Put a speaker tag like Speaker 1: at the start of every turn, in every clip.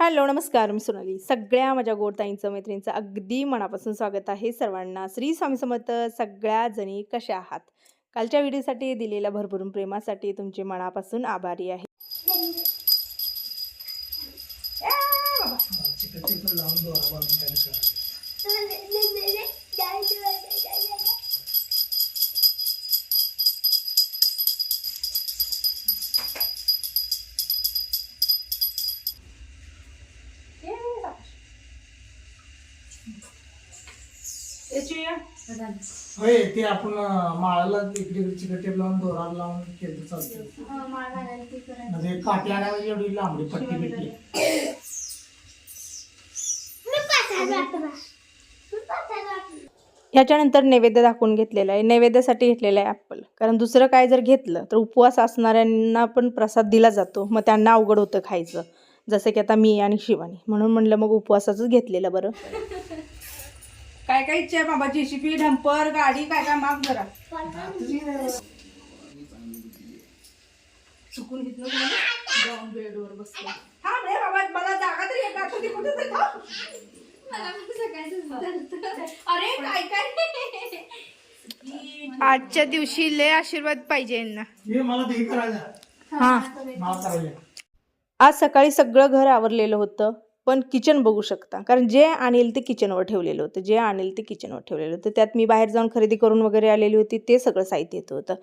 Speaker 1: Hello नमस्कार मी सोनाली. सगळ्या माझ्या गोडताईंचं मैत्रिणींचं अगदी मनापासून स्वागत आहे सर्वांना. श्री स्वामी समर्थ सगळ्या जणी कशा आहात? कालच्या व्हिडिओसाठी दिलेल्या भरभरून प्रेमासाठी तुमचे मनापासून आभारी आहे.
Speaker 2: होय ते आपण माळाला इकडे चिकट टेप लावून दोरा लावून केलं चालतं म्हणजे काठी आणायला एवढी लांबडी पट्टी बिट्टी
Speaker 1: ह्याच्यानंतर नैवेद्य दाखवून घेतलेला आहे. नैवेद्यासाठी घेतलेला आहे ॲपल कारण दुसरं काय जर घेतलं तर उपवास असणाऱ्यांना पण प्रसाद दिला जातो. मग त्यांना अवघड होतं खायचं. जसं की आता मी आणि शिवानी. म्हणून म्हणलं मग उपवासाचंच घेतलेलं बरं. काय काय इच्छा आहे बाबा जेसीपी डंपर गाडी काय काय माग जरा. चुकून घेतलं? जाऊन बेडवर बसलो. थांब रे बाबा मला जागा तरी एक आठवते कुठे तरी. अरे काय काय?
Speaker 3: आजच्या दिवशी लय आशीर्वाद पाहिजे यांना.
Speaker 2: हे हे.
Speaker 1: हा आज सकाळी सगळं घर आवरलेलं होतं. पण किचन बघू शकता. कारण जे आणेल ते किचनवर ठेवलेलं होतं. जे आणेल ते किचनवर ठेवलेलं होतं. त्यात मी बाहेर जाऊन खरेदी करून वगैरे आलेली होती. ते सगळं साहित्य येतं होतं.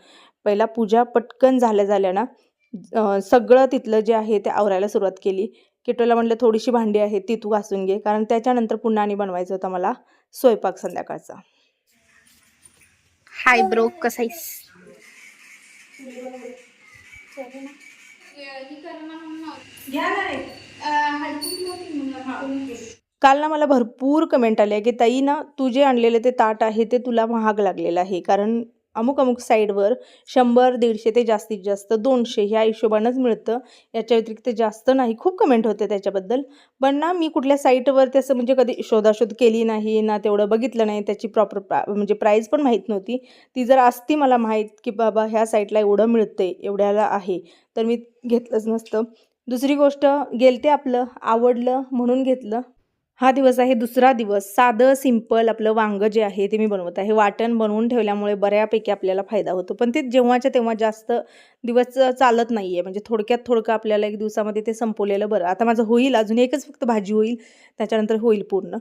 Speaker 1: पहिला पूजा पटकन झाल्या झाल्या ना सगळं तिथलं जे आहे ते आवरायला सुरुवात केली. किटोला म्हटलं थोडीशी भांडी आहे ती तू घासून घे. कारण त्याच्यानंतर पुन्हा आणि बनवायचं होतं मला स्वयंपाक संध्याकाळचा.
Speaker 3: हाय ब्रो कसाईस
Speaker 1: काल ना मला भरपूर कमेंट आले की ताई ना तू जे आणलेलं ते ताट आहे ते तुला महाग लागलेलं आहे. कारण अमुक अमुक साईडवर शंभर दीडशे ते जास्तीत जास्त दोनशे ह्या हिशोबानंच मिळतं. याच्या व्यतिरिक्त जास्त नाही. खूप कमेंट होते त्याच्याबद्दल. पण ना मी कुठल्या साईटवर त्याचं म्हणजे कधी शोधाशोध केली नाही ना तेवढं बघितलं नाही. त्याची प्रॉपर प्रा म्हणजे प्राईज पण माहीत नव्हती. ती जर असती मला माहीत की बाबा ह्या साईटला एवढं मिळतंय एवढ्याला आहे. तर मी घेतलंच नसतं. दुसरी गोष्ट गेलते आपलं आवडलं म्हणून घेतलं. हा दिवस आहे दुसरा दिवस. साधं सिंपल आपलं वांगं जे आहे ते मी बनवत आहे. वाटण बनवून ठेवल्यामुळे बऱ्यापैकी आपल्याला फायदा होतो. पण ते जेव्हाच्या तेव्हा जास्त दिवस चालत नाही आहे म्हणजे थोडक्यात थोडकं आपल्याला एक दिवसामध्ये ते संपवलेलं बरं. आता माझं होईल अजून एकच फक्त भाजी होईल. त्याच्यानंतर होईल पूर्ण.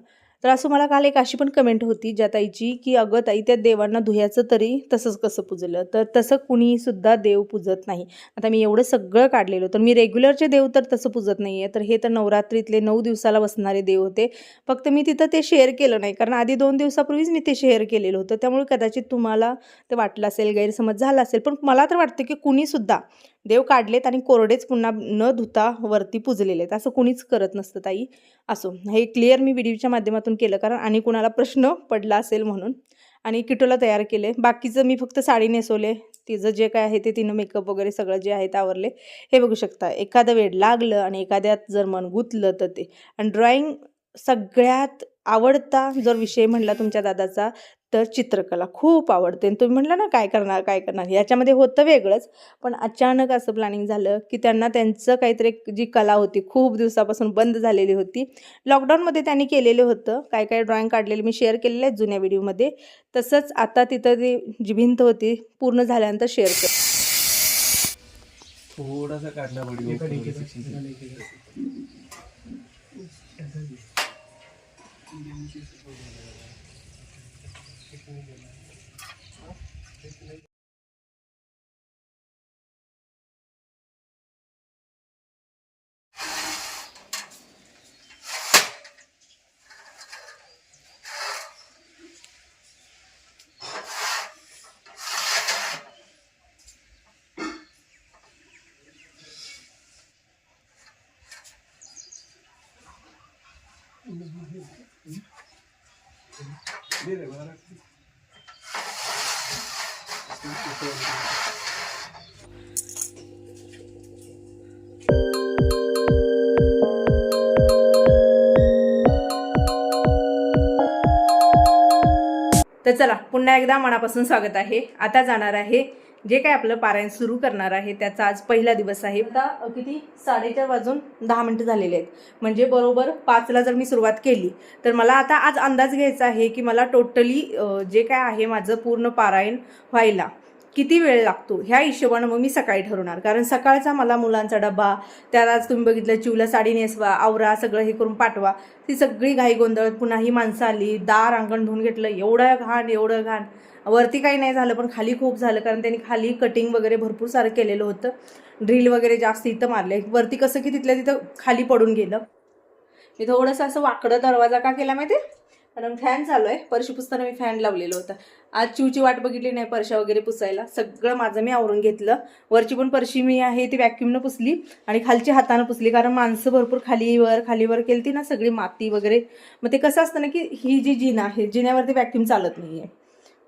Speaker 1: तर असं मला काल एक अशी पण कमेंट होती ज्या ताईची की अगं ताई त्या देवांना धुयाचं तरी तसंच कसं पुजलं? तर तसं कुणीसुद्धा देव पूजत नाही. आता मी एवढं सगळं काढलेलं तर मी रेग्युलरचे देव तर तसं पुजत नाही आहे तर हे तर नवरात्रीतले नऊ दिवसाला बसणारे देव होते. फक्त मी तिथं ते शेअर केलं नाही कारण आधी दोन दिवसापूर्वीच मी ते शेअर केलेलं होतं. त्यामुळे कदाचित तुम्हाला ते वाटलं असेल गैरसमज झाला असेल पण मला तर वाटतं की कुणीसुद्धा देव काढलेत आणि कोरडेच पुन्हा न धुता वरती पुजलेले आहेत असं कुणीच करत नसतं ताई. असो हे क्लिअर मी व्हिडिओच्या माध्यमातून केलं कारण आणि कुणाला प्रश्न पडला असेल म्हणून. आणि किटोला तयार केले. बाकीचं मी फक्त साडी नेसवले. तिचं जे काय आहे ते तिनं मेकअप वगैरे सगळं जे आहे ते आवरले. हे बघू शकता एखादं वेळ लागलं आणि एखाद्यात जर मन गुंतलं तर ते. आणि ड्रॉइंग सगळ्यात आवडता जर विषय म्हणला तुमच्या दादाचा तर चित्रकला खूप आवडते. आणि तुम्ही म्हटलं ना काय करणार काय करणार? याच्यामध्ये होतं वेगळंच. पण अचानक असं प्लॅनिंग झालं की त्यांना त्यांचं काहीतरी जी कला होती खूप दिवसापासून बंद झालेली होती. लॉकडाऊनमध्ये त्यांनी केलेलं होतं. काय काय ड्रॉइंग काढलेली मी शेअर केलेलं आहे जुन्या व्हिडिओमध्ये तसंच आता तिथं ती जी भिंत होती पूर्ण झाल्यानंतर शेअर कर
Speaker 4: थोडासा काढला व्हिडिओ
Speaker 2: Thank
Speaker 1: you. चला पुन्हा एकदा मनापासून स्वागत आहे. आता जाणार आहे जे काय आपलं पारायण सुरू करणार आहे त्याचा आज पहिला दिवस आहे. आता किती? साडेचार वाजून दहा मिनटं झालेले आहेत. म्हणजे बरोबर पाचला जर मी सुरुवात केली तर मला आता आज अंदाज घ्यायचा आहे की मला टोटली जे काय आहे माझं पूर्ण पारायण व्हायला किती वेळ लागतो? ह्या हिशोबानं मग मी सकाळी ठरवणार. कारण सकाळचा मला मुलांचा डबा त्याला आज तुम्ही बघितलं चिवला साडी नेसवा आवरा सगळं हे करून पाठवा. ती सगळी घाई गोंधळ पुन्हा ही माणसं आली दार अंगण धुवून घेतलं एवढं घाण एवढं घाण. वरती काही नाही झालं पण खाली खूप झालं कारण त्यांनी खाली कटिंग वगैरे भरपूर सारं केलेलं होतं. ड्रिल वगैरे जास्त इथं मारले. वरती कसं की तिथल्या तिथं खाली पडून गेलं. मी थोडंसं असं वाकडं दरवाजा का केला माहिती आहे? कारण फॅन चालू आहे. परशी पुसताना मी फॅन लावलेलं होतं. आज चिवची वाट बघितली नाही परशा वगैरे पुसायला. सगळं माझं मी आवरून घेतलं. वरची पण परशी मी आहे ती व्हॅक्युमनं पुसली आणि खालची हातानं पुसली. कारण माणसं भरपूर खालीवर खालीवर केलती ना सगळी माती वगैरे. मग ते कसं असतं ना की ही जी जिना आहे जिन्यावरती व्हॅक्युम चालत नाही आहे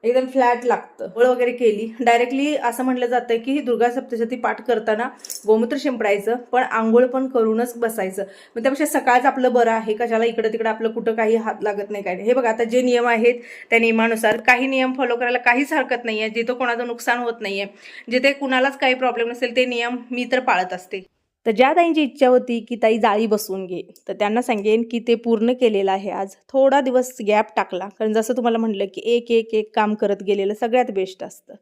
Speaker 1: एकदम फ्लॅट लागतं. ओळ वगैरे केली. डायरेक्टली असं म्हटलं जातं की दुर्गा सप्तशती पाठ करताना गोमूत्र शिंपडायचं पण आंघोळ पण करूनच बसायचं. मग त्यापेक्षा सकाळचं आपलं बरं आहे. कशाला इकडं तिकडं आपलं कुठं काही हात लागत नाही काय नाही. हे बघा आता जे नियम आहेत त्या नियमानुसार काही नियम फॉलो करायला काहीच हरकत नाही आहे जिथं कोणाचं नुकसान होत नाही आहे जिथे कुणालाच काही प्रॉब्लेम नसेल ते नियम मी तर पाळत असते. तर ज्या ताईंची इच्छा होती की ताई जाळी बसवून घे तर त्यांना सांगेन की ते पूर्ण केलेलं आहे आज. थोडा दिवस गॅप टाकला कारण जसं तुम्हाला म्हटलं की एक एक एक काम करत गेलेलं सगळ्यात बेस्ट असतं.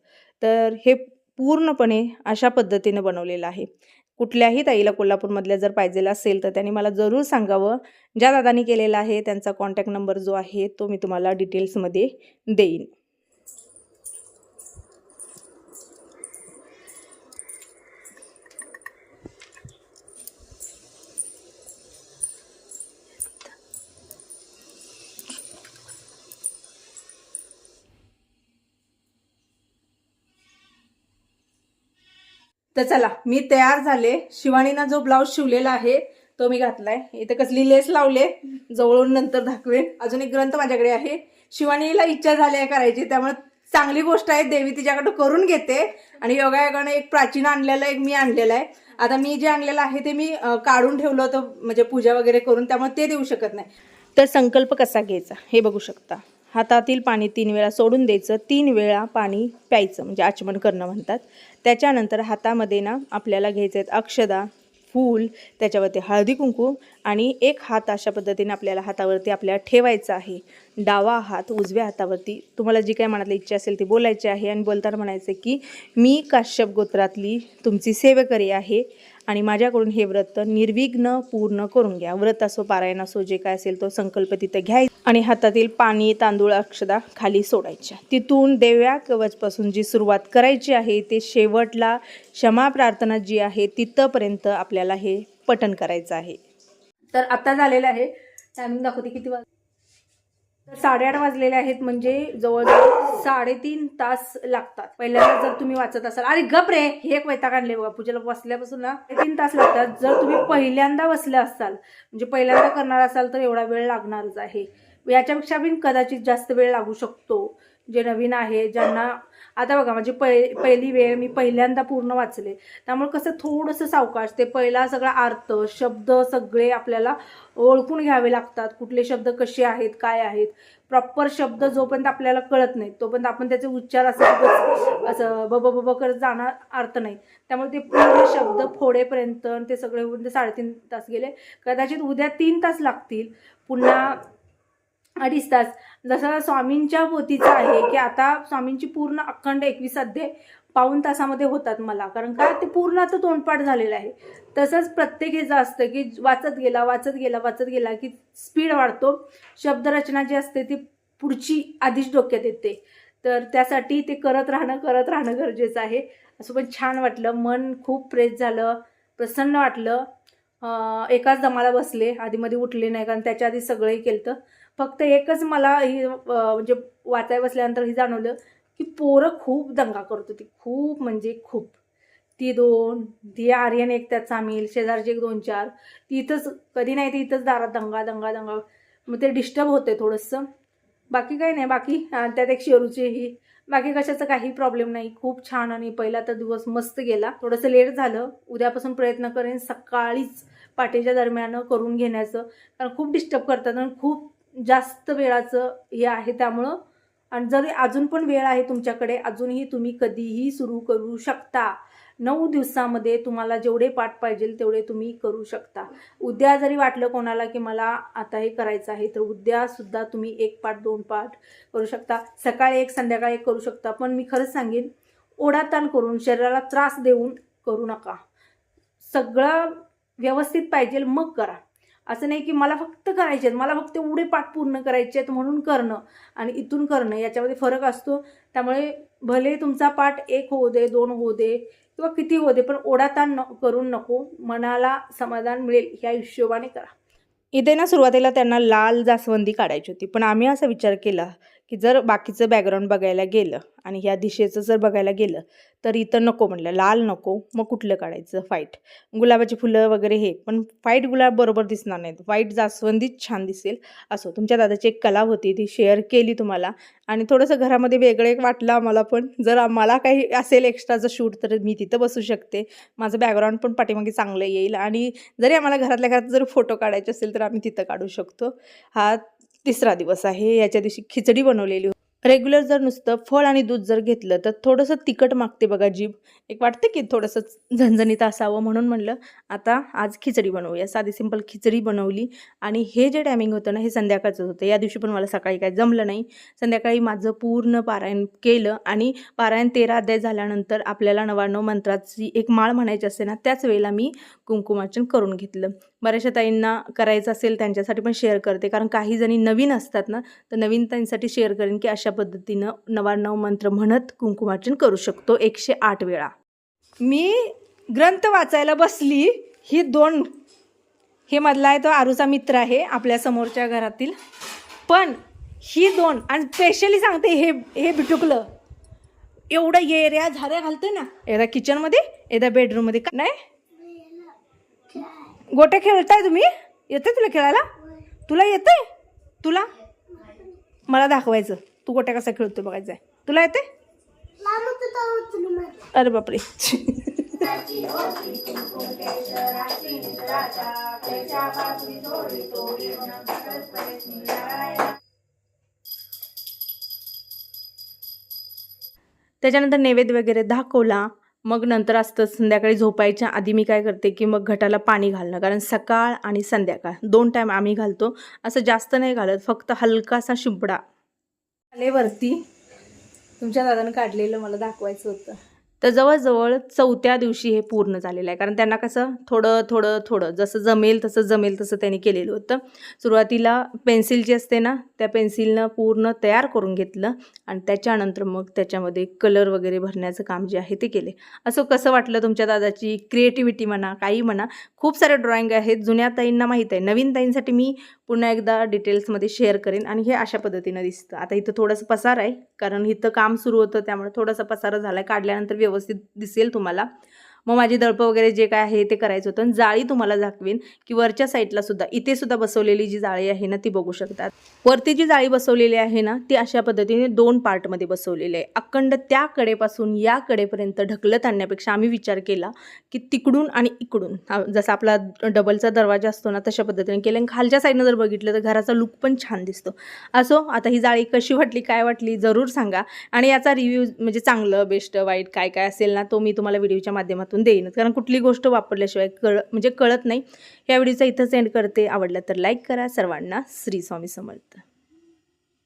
Speaker 1: तर हे पूर्णपणे अशा पद्धतीनं बनवलेलं आहे. कुठल्याही ताईला कोल्हापूरमधल्या जर पाहिजेलं असेल तर त्यांनी मला जरूर सांगावं. ज्या दादानी केलेलं आहे त्यांचा कॉन्टॅक्ट नंबर जो आहे तो मी तुम्हाला डिटेल्समध्ये देईन. तर चला मी तयार झाले. शिवानीनं जो ब्लाऊज शिवलेला आहे तो मी घातलाय. इथे कसली लेस लावले जवळून नंतर दाखवेन. अजून एक ग्रंथ माझ्याकडे आहे. शिवानीला इच्छा झाली आहे करायची त्यामुळे चांगली गोष्ट आहे. देवी तिच्याकडं करून घेते. आणि योगायोगाने एक प्राचीन आणलेलं एक मी आणलेलं आहे. आता मी जे आणलेलं आहे ते मी काढून ठेवलं होतं म्हणजे पूजा वगैरे करून त्यामुळे ते देऊ शकत नाही. तर संकल्प कसा घ्यायचा? हे बघू शकता. हातातील पाणी तीन वेळा सोडून द्यायचं तीन वेळा पाणी प्यायचं म्हणजे आचमन करणं म्हणतात. त्याच्यानंतर हातामध्ये ना आपल्याला घ्यायचे आहेत अक्षदा फूल त्याच्यावरती हळदी कुंकू आणि एक हात अशा पद्धतीने आपल्याला हातावरती आपल्याला ठेवायचा आहे. डावा हात उजव्या हातावरती. तुम्हाला जी काय मनातली इच्छा असेल ती बोलायची आहे आणि बोलताना म्हणायचं की मी काश्यप गोत्रातली तुमची सेवेकरी आहे. आणि माझ्याकडून हे व्रत निर्विघ्न पूर्ण करून घ्या. व्रत असो पारायण असो जे काय असेल तो संकल्प तिथे घ्यायचा आणि हातातील पाणी तांदूळ अक्षदा खाली सोडायच्या. तिथून देव्या कवचपासून जी सुरुवात करायची आहे ते शेवटला क्षमा प्रार्थना जी आहे तिथंपर्यंत आपल्याला हे पठण करायचं आहे. तर आता झालेलं आहे. टायमिंग दाखवते किती वाजता. साडेआठ वाजलेले आहेत म्हणजे जवळजवळ साडेतीन तास लागतात. पहिल्यांदा जर तुम्ही वाचत असाल अरे गप रे हे एक वैताग आणले बघा पूजेला बसल्यापासून ना तीन तास लागतात. जर तुम्ही पहिल्यांदा बसले असाल म्हणजे पहिल्यांदा करणार असाल तर एवढा वेळ लागणारच आहे. याच्यापेक्षा पण कदाचित जास्त वेळ लागू शकतो. जे नवीन आहे ज्यांना आता बघा म्हणजे पहि पहिली वेळ मी पहिल्यांदा पूर्ण वाचले. त्यामुळे कसं थोडंसं सावकाश ते पहिला सगळा अर्थ शब्द सगळे आपल्याला ओळखून घ्यावे लागतात. कुठले शब्द कसे आहेत काय आहेत? प्रॉपर शब्द जोपर्यंत आपल्याला कळत नाही तोपर्यंत आपण त्याचे उच्चार असं असं बब बब करत जाणार अर्थ नाही. त्यामुळे ते पूर्ण शब्द फोडेपर्यंत आणि ते सगळे होऊन ते साडेतीन तास गेले. कदाचित उद्या तीन तास लागतील. पुन्हा अडीच तास. जसं स्वामींच्या पोथीचं आहे की आता स्वामींची पूर्ण अखंड एकवीस अध्याय पाऊन तासामध्ये होतात मला. कारण काय ते पूर्ण आता तोंडपाठ झालेलं आहे. तसंच प्रत्येक हे असतं की वाचत गेला वाचत गेला वाचत गेला की स्पीड वाढतो. शब्दरचना जी असते ती पुढची आधीच डोक्यात येते. तर त्यासाठी ते करत राहणं करत राहणं गरजेचं आहे. असं पण छान वाटलं. मन खूप फ्रेश झालं. प्रसन्न वाटलं. एकाच दमाला बसले. आधीमध्ये उठले नाही कारण त्याच्या आधी सगळंही केलं फक्त एकच मला ही म्हणजे वाचाय बसल्यानंतर ही जाणवलं की पोरं खूप दंगा करत होती. खूप म्हणजे खूप. ती दोन ती आर्यन एक त्यात सामील शेजारचे एक दोन चार. ती इथंच कधी नाही ती इथंच दारात दंगा दंगा दंगा. मग ते डिस्टर्ब होते थोडंसं. बाकी काही नाही. बाकी त्यात एक शेरूची ही. बाकी कशाचा काही प्रॉब्लेम नाही. खूप छान आणि पहिला तर दिवस मस्त गेला. थोडंसं लेट झालं. उद्यापासून प्रयत्न करेन सकाळीच पाठीच्या दरम्यान करून घेण्याचं. कारण खूप डिस्टर्ब करतात आणि खूप जास्त वेळाचं हे आहे त्यामुळं. आणि जरी अजून पण वेळ आहे तुमच्याकडे अजूनही तुम्ही कधीही सुरू करू शकता. नऊ दिवसामध्ये तुम्हाला जेवढे पाठ पाहिजे तेवढे तुम्ही करू शकता. उद्या जरी वाटलं कोणाला की मला आता हे करायचं आहे तर उद्यासुद्धा तुम्ही एक पाठ दोन पाठ करू शकता. सकाळी एक संध्याकाळी एक करू शकता. पण मी खरंच सांगेन ओढाताण करून शरीराला त्रास देऊन करू नका. सगळं व्यवस्थित पाहिजे मग करा. असं नाही की मला फक्त करायचे आहेत मला फक्त एवढे पाठ पूर्ण करायचे आहेत म्हणून करणं आणि इथून करणं याच्यामध्ये फरक असतो. त्यामुळे भले तुमचा पाठ एक होऊ दे दोन होऊ दे किंवा किती होऊ दे पण ओढाताण न करून नको. मनाला समाधान मिळेल ह्या हिशोबाने करा. इथे ना सुरुवातीला त्यांना लाल जास्वंदी काढायची होती पण आम्ही असा विचार केला की जर बाकीचं बॅकग्राऊंड बघायला गेलं आणि ह्या दिशेचं जर बघायला गेलं तर इथं नको म्हणलं. लाल नको मग कुठलं काढायचं? फाईट गुलाबाची फुलं वगैरे हे पण फाईट गुलाब बरोबर दिसणार नाहीत. व्हाईट जास्वंदीच छान दिसेल. असो तुमच्या दादाची एक कला होती ती शेअर केली तुम्हाला. आणि थोडंसं घरामध्ये वेगळं एक वाटलं आम्हाला पण. जर आम्हाला काही असेल एक्स्ट्राचं शूट तर मी तिथं बसू शकते. माझं बॅकग्राऊंड पण पाठीमागे चांगलं येईल. आणि जरी आम्हाला घरातल्या घरात जर फोटो काढायचे असेल तर आम्ही तिथं काढू शकतो. हा तिसरा दिवस आहे. याच्या दिवशी खिचडी बनवलेली रेग्युलर जर नुसतं फळ आणि दूध जर घेतलं तर थोडंसं तिखट मागते बघा जीभ. एक वाटतं की थोडंसं झणझणीत असावं म्हणून म्हणलं. आता आज खिचडी बनवूया. साधी सिंपल खिचडी बनवली. आणि हे जे टायमिंग होतं ना हे संध्याकाळचं होतं. या दिवशी पण मला सकाळी काय जमलं नाही. संध्याकाळी माझं पूर्ण पारायण केलं आणि पारायण तेरा अध्याय झाल्यानंतर आपल्याला नव्याण्णव मंत्राची एक माळ म्हणायची असते ना त्याच वेळेला मी कुंकुमार्चन करून घेतलं. बऱ्याचशा ताईंना करायचं असेल त्यांच्यासाठी पण शेअर करते. कारण काही जणी नवीन असतात ना तर नवीन ताईंसाठी शेअर करेन की अशा पद्धतीनं नवाण्णव मंत्र म्हणत कुंकुमार्चन करू शकतो एकशे आठ वेळा. मी ग्रंथ वाचायला बसली ही दोन हे मधला आहे तो आरूचा मित्र आहे आपल्या समोरच्या घरातील. पण ही दोन आणि स्पेशली सांगते हे हे बिटुकलं एवढं येऱ्या झाऱ्या घालते ना एकदा किचनमध्ये एकदा बेडरूममध्ये का नाही गोटे खेळताय तुम्ही? येते तुला खेळायला? तुला येतंय? तुला? मला दाखवायचं. तू गोट्या कसा खेळतोय बघायचं आहे. तुला येते अरे बापरे. त्याच्यानंतर नैवेद्य वगैरे दाखवला. मग नंतर असतं संध्याकाळी झोपायच्या आधी मी काय करते की मग घटाला पाणी घालणं. कारण सकाळ आणि संध्याकाळ दोन टाईम आम्ही घालतो. असं जास्त नाही घालत फक्त हलकासा शिंपडा. आलेवरती तुमच्या दादानं काढलेलं मला दाखवायचं होतं. तर जवळजवळ चौथ्या दिवशी हे पूर्ण झालेलं आहे. कारण त्यांना कसं थोडं थोडं थोडं जसं जमेल तसं जमेल तसं त्यांनी केलेलं होतं. सुरुवातीला पेन्सिल जी असते ना त्या पेन्सिलनं पूर्ण तयार करून घेतलं आणि त्याच्यानंतर मग त्याच्यामध्ये कलर वगैरे भरण्याचं काम जे आहे ते केले. असं कसं वाटलं तुमच्या दादाची क्रिएटिव्हिटी म्हणा काही म्हणा? खूप सारे ड्रॉइंग आहेत जुन्या ताईंना माहीत आहे. नवीन ताईंसाठी मी पुन्हा एकदा डिटेल्समध्ये शेअर करेन आणि हे अशा पद्धतीनं दिसतं. आता इथं थोडंसं पसार आहे कारण इथं काम सुरू होतं त्यामुळे थोडासा पसारा झाला आहे काढल्यानंतर व्यवस्थित दिसेल तुम्हाला. मग माझी दळपं वगैरे जे काय आहे ते करायचं होतं. आणि जाळी तुम्हाला दाखवेन की वरच्या साईडला सुद्धा इथे सुद्धा बसवलेली जी जाळी आहे ना ती बघू शकतात. वरती जी जाळी बसवलेली आहे ना ती अशा पद्धतीने दोन पार्टमध्ये बसवलेली आहे. अखंड त्या कडेपासून या कडेपर्यंत ढकलत आणण्यापेक्षा आम्ही विचार केला की तिकडून आणि इकडून. जसा आपला डबलचा दरवाजा असतो ना तशा पद्धतीने केलं. आणि खालच्या साईडनं जर बघितलं तर घराचा लुक पण छान दिसतो. असो आता ही जाळी कशी वाटली काय वाटली जरूर सांगा. आणि याचा रिव्ह्यू म्हणजे चांगलं बेस्ट वाईट काय काय असेल ना तो मी तुम्हाला व्हिडिओच्या माध्यमातून देईनच. कारण कुठली गोष्ट वापरल्याशिवाय कळ म्हणजे कळत नाही. या व्हिडिओचा इथंच एंड करते. आवडलं तर लाईक करा. सर्वांना श्री स्वामी समर्थ.